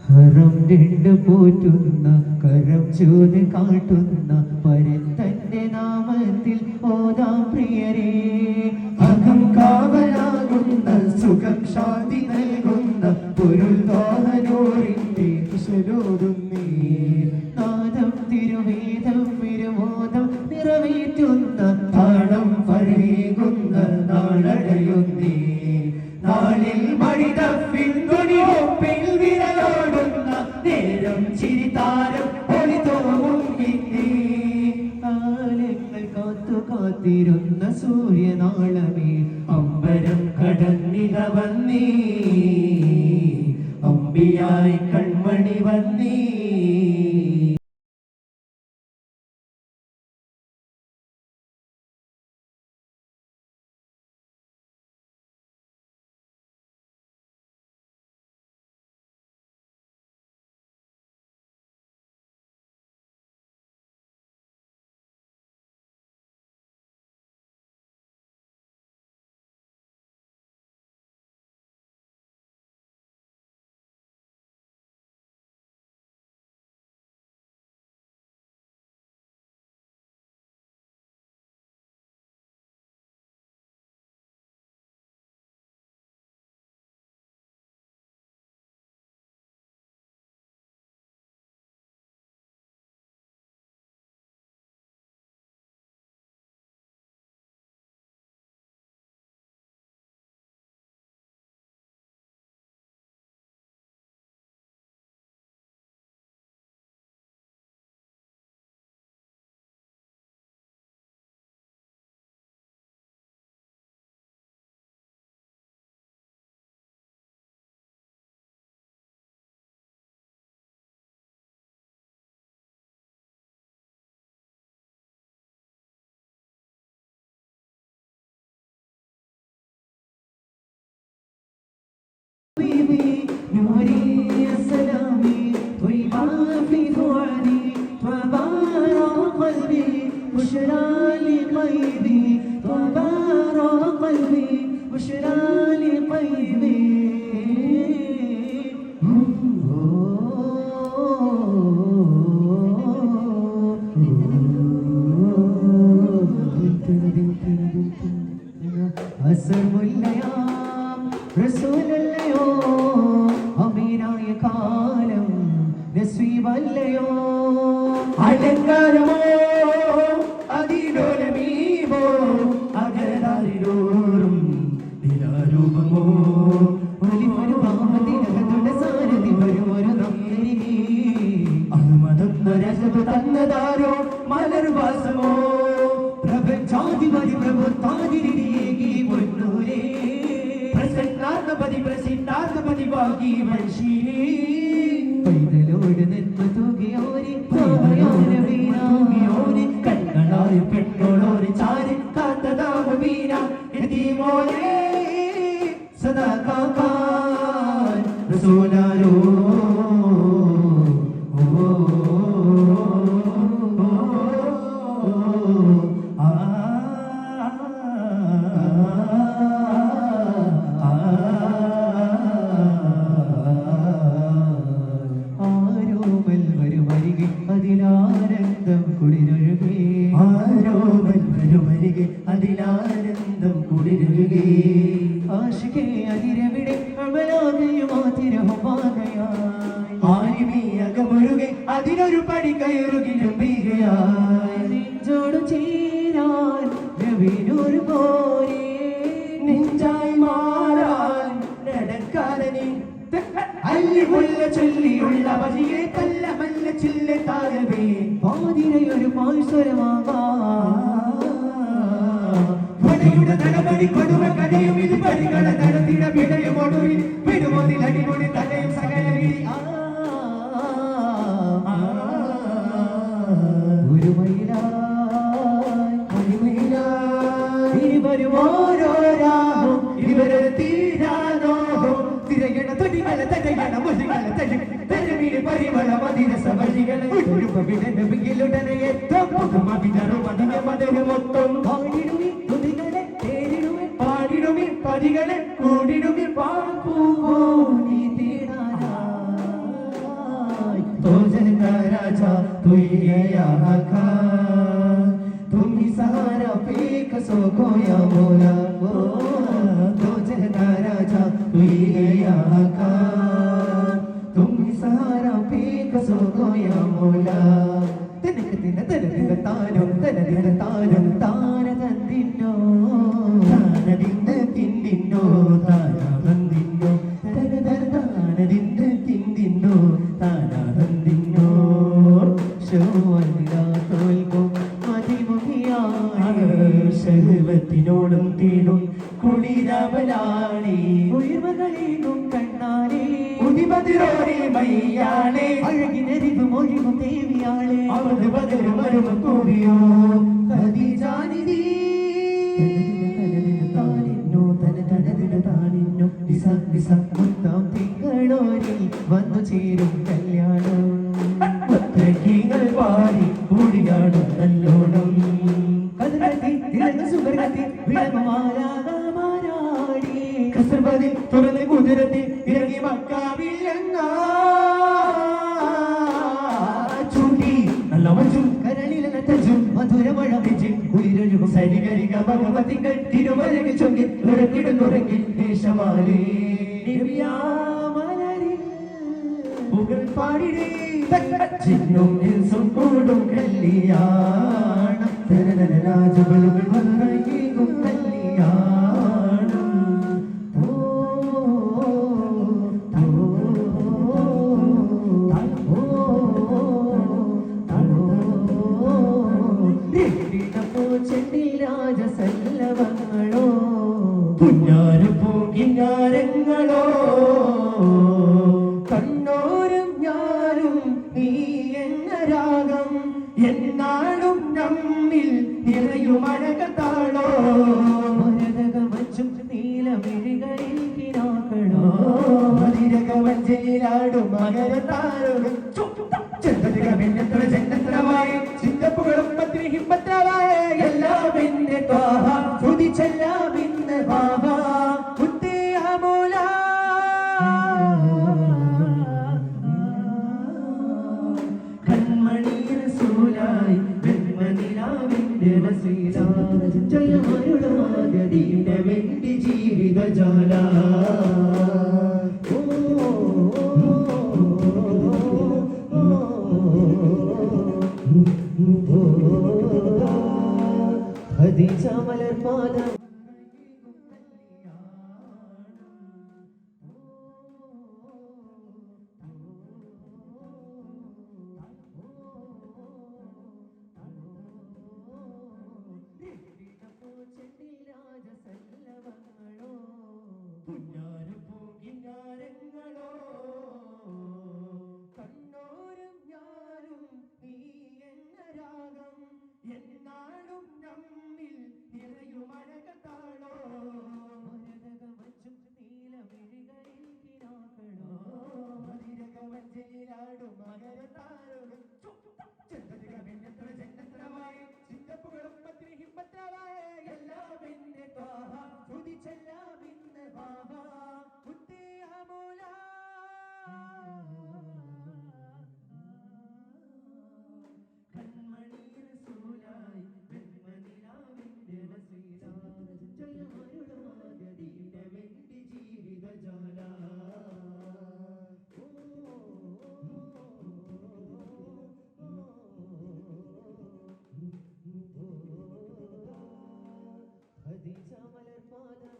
ഹറം രണ്ട് പോറ്റുന്ന കരം ചൂത് കാട്ടുന്ന പരത്തന്റെ നാമത്തിൽ ഓതാം പ്രിയരേ. അമ്പിയായി കൺമണി വന്നേ. طبارى قلبي بشرى لقلبي طبارى قلبي بشرى لقلبي. أسر അലങ്കാരമോ അതിലോലമീവോ അകരാരിലോറും നിലാരൂപമോ. ഒലിവരു ഭാവത്തിനകത്തുള്ള സാരഥി വരും ഒരു നന്ദരി അഹമ്മദ് തന്നതാരോ മലർവാസമോ. പ്രപഞ്ചാധിപതി പ്രഭുത്താതിരിയേകി മുന്നൂരേ പ്രസന്നാർത്ഥപതി പ്രസിന്നാർത്ഥപതി വാകി വൻശീലേ. പൈതലോട് പെണ്ണോളോരി ചാരി കാത്തതാമ വീര എത്തിമോനെ സദാ കാപ്പാൻ റസൂലാരോ ആശികെ അതിരവിടെ? അമലാകയും ആതിരഹമാകയായി ആരിമീ അകമൊഴുകെ അതിനൊരു പടി കയറുകിലും വീകയായി നെഞ്ചോട് ചേരാൻ രവിനൊരു പോരെ നെഞ്ചായി മാറാൻ നടക്കാലനെ അല്ലിമുല്ല ചൊല്ലിയുള്ള വഴിയെ തല്ല മല്ല ചില്ല താരവേ പാതിരയൊരു പാഴ്സ്വരമാകായുടെ നടപടി കൊടുവ. കഥയും ഇത് പരിഗണ നടത്തിട വിടയും ഒടുവിൽ വിടുമതിൽ അടിപൊളി തലയും സകല വിളി. ആ, ആ, ഒരു ഇരുവരും ഓരോ രാഗം ഇരുവരൊരു തീരാനോഹം തിരയണ തൊടിമല തടയണ മുതികള തടി തെരുവിലെ പരിമള മതിരസ വഴികളെ ഒരു सहारा फेंक सो खोया मोला ओ दोजन का राजा तू ही है यहाँ का तुम ही सहारा फेंक सो खोया मोला തിനക്ക് തിന തിന തിന താനും തന തിന താനും താന തന്നിന്നോ കുളിരവലാണി ഉയർവകളീനും കണ്ണാലേ ഉദിപതിരോടെ മയ്യാളെ അഴകിനരിവും ഒഴിവും ദേവിയാളെ. അവത് പകരും വരും കൂടിയോ? കതിജാനിതീ വന്നു ചേരും കല്യാണം. മുത്തക്കീങ്ങൾ പാടി കൂടിയാടും നല്ലോണം. കതിരത്തി തിളങ്ങ സുഗർഗത്തി വിളമാരാടി മഞ്ചും കരളിലെ തജും മധുരമഴ പിഞ്ചിൻ കുളിരൊഴുകും സരികരിക ഭഗവതികൾ തിരുവരകി ചൊങ്കി ഉറക്കിടുന്നുറങ്ങി ദേശമാലേ. പുകൾ പാടിടേ ചിന്നും രാജസല്ലവങ്ങളോ കുഞ്ഞാര കിഞ്ഞാരങ്ങളോ കണ്ണോരും ഞാനും നീ എന്ന രാഗം എന്നാളും നമ്മിൽ നിറയുമഴകത്താളോ മരതകമച്ചും നീലമിഴികളിൽ കിനാക്കളോ? മതിരകമഞ്ചയിലാടും മകരത്താരോടും ചെന്തതികമെന്നത്ര ചെന്നത്രമായ ചിന്തപ്പുകളും പത്രി ഹിമ്പത്രമായ